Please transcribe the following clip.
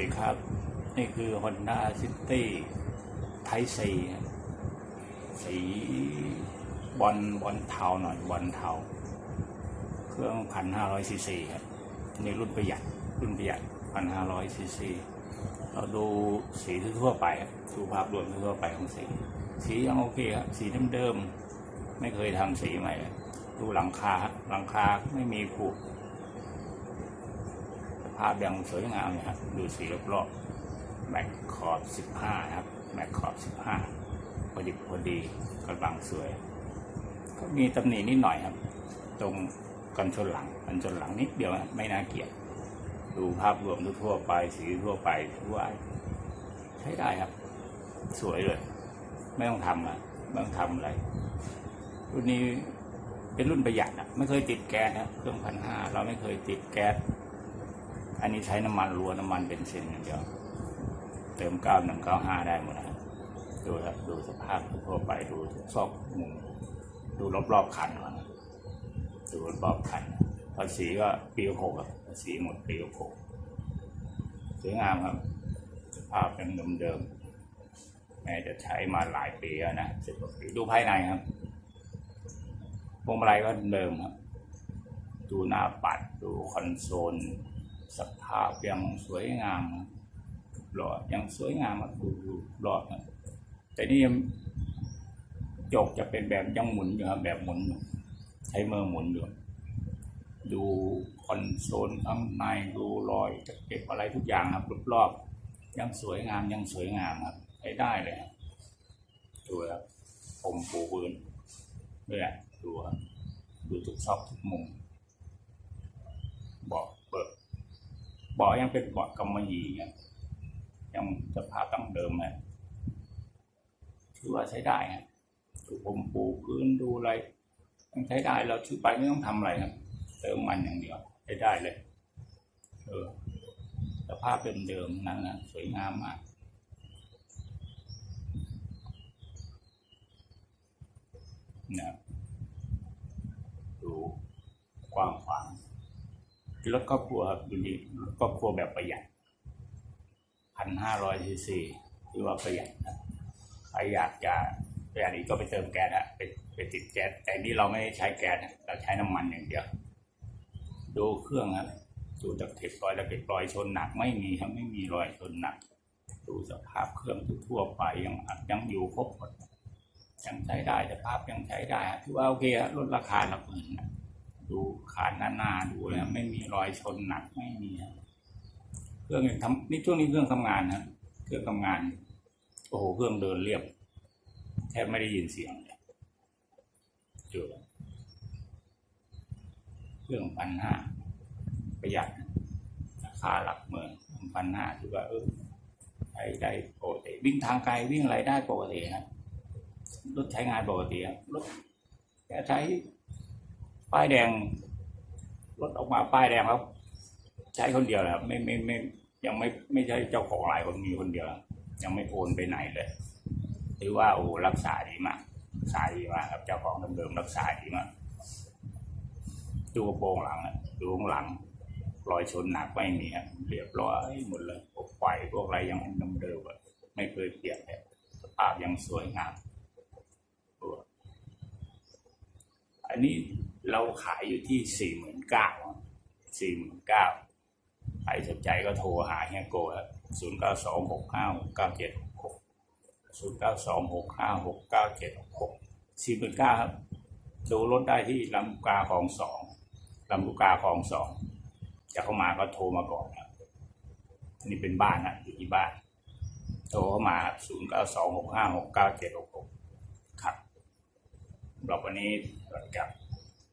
ดีครับ นี่คือ Honda City ไทซีสีบอลบอลเทาหน่อยบอลเทาเครื่องพันห้าร้อยซีซีครับนี่รุ่นประหยัดรุ่นประหยัดพันห้าร้อยซีซีเราดูสีทั่วไปดูภาพรวมทั่วไปของสี สียังโอเคครับสีเดิมๆไม่เคยทำสีใหม่ดูหลังคาหลังคาไม่มีผุ ภาพยังสวยงามนะครับ ดูสีรอบๆแม็กขอบสิบห้าครับ แม็กขอบสิบห้าพอดีพอดีกำลังสวย ก็มีตำหนินิดหน่อยครับ ตรงกันชนหลังกันชนหลังนิดเดียวนะไม่น่าเกลียด ดูภาพรวมทั่วไปสีทั่วไปทั่วใช้ได้ครับ สวยเลย ไม่ต้องทำอะไม่ต้องทำอะไรรุ่นนี้เป็นรุ่นประหยัดอะ ไม่เคยติดแก๊สนะเครื่องพันห้าเราไม่เคยติดแก๊ส อันนี้ใช้น้ำมันรัวน้ำมันเบนซินอย่างเดียว เติมเก้าหนึ่งเก้าห้าได้หมดนะดูครับดูสภาพทั่วไปดูซอกมุมดูรอบๆคันก่อนดูรอบๆคันภาษีก็ปีหกภาษีหมดปีหกสวยงามครับ สภาพยังเดิมๆแม้จะใช้มาหลายปีแล้วนะสิบกว่าปีดูภายในครับพวงมาลัยก็เดิมครับ ดูหน้าปัดดูคอนโซล สภาพยังสวยงามหลอดยังสวยงามครับดูดูหลอดครับแต่นี่จกจะเป็นแบบยังหมุนอยู่ครับแบบหมุน ใช้มือหมุนอยู่ดูคอนโซลข้างในดูรอยจะเก็บอะไรทุกอย่างครับรอบๆยังสวยงามยังสวยงามครับใช้ได้เลยครับดูครับผมปูพื้นเนี่ยดูครับดูทุกซอกทุกมุมบาะ เปิดเบาะยังเป็นเบาะกำมะหยี่ครับยังสภาพตั้งเดิมเลยถือว่าใช้ได้ครับดูผมปูพื้นดูอะไรยังใช้ได้เราซื้อไปไม่ต้องทำอะไรครับเติมมันอย่างเดียวใช้ได้เลย เออสภาพเดิมนั้นนะสวยงามมากนะดูกว้างขวาง รถครอบครัวครับดูดีรถครอบครัวแบบประหยัดพันห้าร้อยซีซีถือว่าประหยัดนะใครอยากจะประหยัดอีกก็ไปเติมแก๊สอะไปไปติดแก๊สแต่นี่เราไม่ใช้แก๊สเราใช้น้ำมันอย่างเดียวดูเครื่องครับดูตะเข็บรอยตะเข็บรอยชนหนักไม่มีครับไม่มีรอยชนหนัก ดูสภาพเครื่องทั่วไปยังยังอยู่ครบหมดยังใช้ได้สภาพยังใช้ได้ถือว่าโอเคอะลดราคาหลักหมื่นนะ ขาดหน้าดูแล้ว ไม่มีรอยชนหนักไม่มีเครื่องทำนี่ช่วงนี้เครื่องทำงานนะเครื่องทำงาน โอ้โหเครื่องเดินเรียบ แทบไม่ได้ยินเสียงเลยจุดเครื่องพันห้าประหยัดราคาหลักหมื่นพันห้าถือว่าเออใช้ได้ปกติวิ่งทางไกลวิ่งอะไรได้ปกติครับรถใช้งานปกติครับรถแค่ใช้ป้ายแดง รถออกมาป้ายแดงครับ ใช้คนเดียวนะครับไม่ไม่ไม่ยังไม่ไม่ใช่เจ้าของรายคนมีคนเดียว ยังไม่โอนไปไหนเลยถือว่าโอ้รักษาดีมากรักษาดีมากครับเจ้าของเดิมๆรักษาดีมากดูกระโปรงหลังอะดูข้างหลังรอยชนหนักไม่มีครับเรียบร้อยหมดเลยพวกไฟพวกอะไรยังเดิมๆอะไม่เคยเปลี่ยนเลยสภาพยังสวยงามอันนี้เราขายอยู่ที่สี่หมื่น เก้าสี่หมื่นเก้าใครสนใจก็โทรหาเฮียโกครับศูนย์เก้าสองหกห้าเก้าเจ็ดหกศูนย์เก้าสองหกห้าหกเก้าเจ็ดหกสี่หมื่นเก้าครับ ดูรถได้ที่ลำกาของสองลำลูกกาของสองจะเข้ามาก็โทรมาก่อนครับอันนี้เป็นบ้านนะอยู่ที่บ้าน โทรเข้ามาศูนย์เก้าสองหกห้าหกเก้าเจ็ดหกหกครับรอบวันนี้สวัสดีครับ